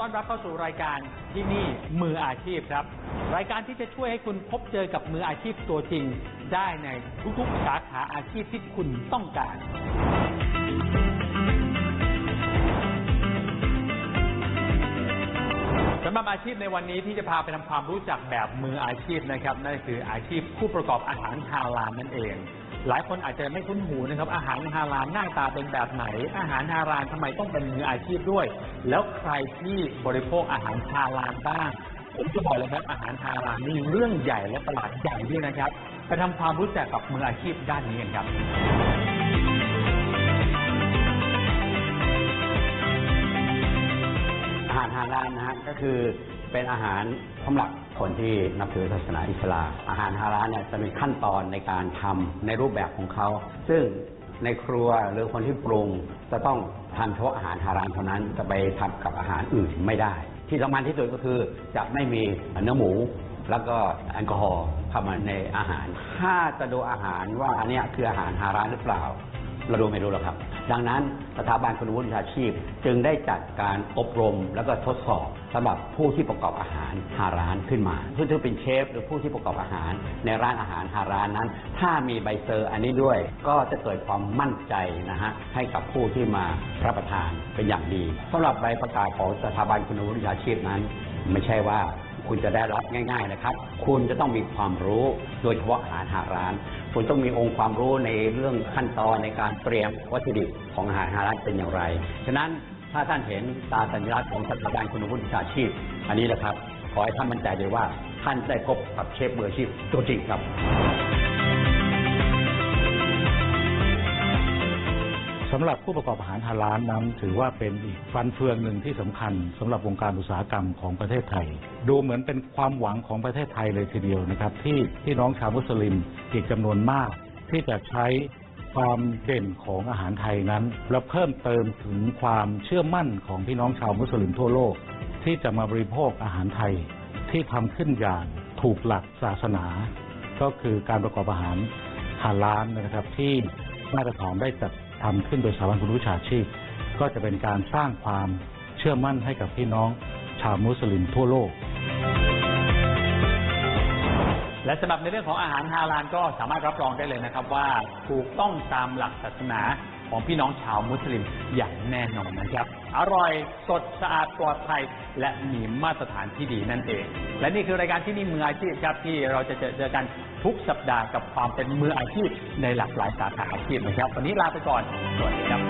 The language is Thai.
ต้อนรับเข้าสู่รายการที่นี่มืออาชีพครับ รายการที่จะช่วยให้คุณพบเจอกับมืออาชีพตัวจริง ได้ในทุกๆสาขาอาชีพที่คุณต้องการำหรับอาชีพในวันนี้ที่จะพาไปทำความรู้จักแบบมืออาชีพนะครับนั่นคืออาชีพผู้ประกอบอาหารฮาลาลนั่นเอง หลายคนอาจจะไม่คุ้นหูนะครับ อาหารฮาลาลหน้าตาเป็นแบบไหน อาหารฮาลาลทำไมต้องเป็นมืออาชีพด้วย แล้วใครที่บริโภคอาหารฮาลาลบ้างผมจะบอกเลยครับอาหารฮาลาลนี่เรื่องใหญ่และตลาดใหญ่ด้วยนะครับไปทำความรู้จักกับมืออาชีพด้านนี้กันครับาหารฮาลาลนะฮะก็คือเป็นอาหารสำหรับคนที่นับถือศาสนาอิสลาม อาหารฮาลาลเนี่ยจะมีขั้นตอนในการทำในรูปแบบของเขา ซึ่งในครัวหรือคนที่ปรุงจะต้องทำเฉพาะอาหารฮาลาลเท่านั้นจะไปทำกับอาหารอื่นไม่ได้ ที่สำคัญที่สุดก็คือจะไม่มีเนื้อหมูแล้วก็แอลกอฮอล์เข้ามาในอาหาร ถ้าจะดูอาหารว่าอันนี้คืออาหารฮาลาลหรือเปล่า เราดูไม่รู้หรอกครับ ดังนั้นสถาบันคุณวุฒิวิชาชีพ จึงได้จัดการอบรมแล้วก็ทดสอบสำหรับผู้ที่ประกอบอาหารฮาร้านขึ้นมาผู้ที่เป็นเชฟ หรือผู้ที่ประกอบอาหาร ในร้านอาหารฮาร้านนั้น ถ้ามีใบเซอร์อันนี้ด้วย ก็จะเกิดความมั่นใจนะฮะให้กับผู้ที่มารับประทานเป็นอย่างดีสำหรับใบประกาศของสถาบันคุณวุฒิวิชาชีพนั้น ไม่ใช่ว่า คุณจะได้รับง่าย ๆนะครับ คุณจะต้องมีความรู้โดยเฉพาะอาหารหาร้าน คุณต้องมีองค์ความรู้ในเรื่องขั้นตอนในการเตรียมวัตถุดิบของอาหารหาร้านเป็นอย่างไร ฉะนั้นถ้าท่านเห็นตาสัญลักษณ์ของสถาบันคุณวุฒิวิชาชีพ อันนี้แหละครับ ขอให้ท่านมั่นใจเลยว่าท่านได้พบกับเชฟเบอร์ชีพตัวจริงครับ สำหรับผู้ประกอบอาหารฮาลาลนั้น ถือว่าเป็นอีกฟันเฟืองหนึ่งที่สำคัญสำหรับวงการอุตสาหกรรมของประเทศไทย ดูเหมือนเป็นความหวังของประเทศไทยเลยทีเดียวนะครับ ที่พี่น้องชาวมุสลิมอีกจำนวนมาก ที่จะใช้ความเด่นของอาหารไทยนั้น และเพิ่มเติมถึงความเชื่อมั่นของพี่น้องชาวมุสลิมทั่วโลก ที่จะมาบริโภคอาหารไทยที่ทำขึ้นอย่างถูกหลักศาสนา ก็คือการประกอบอาหารฮาลาลนะครับที่มาตรฐานได้จัด ทำขึ้นโดยสถาบันคุณวิชาชีพ ก็จะเป็นการสร้างความเชื่อมั่นให้กับพี่น้องชาวมุสลิมทั่วโลก และสำหรับในเรื่องของอาหารฮาลาลก็สามารถรับรองได้เลยนะครับว่าถูกต้องตามหลักศาสนา ของพี่น้องชาวมุสลิมอย่างแน่นอนนะครับ อร่อยสดสะอาดปลอดภัยและมีมาตรฐานที่ดีนั่นเอง และนี่คือรายการที่นี่มืออาชีพครับที่เราจะเจอเจอกันทุกสัปดาห์กับความเป็นมืออาชีพในหลากหลายสาขาอาชีพนะครับ วันนี้ลาไปก่อนสวัสดีครับ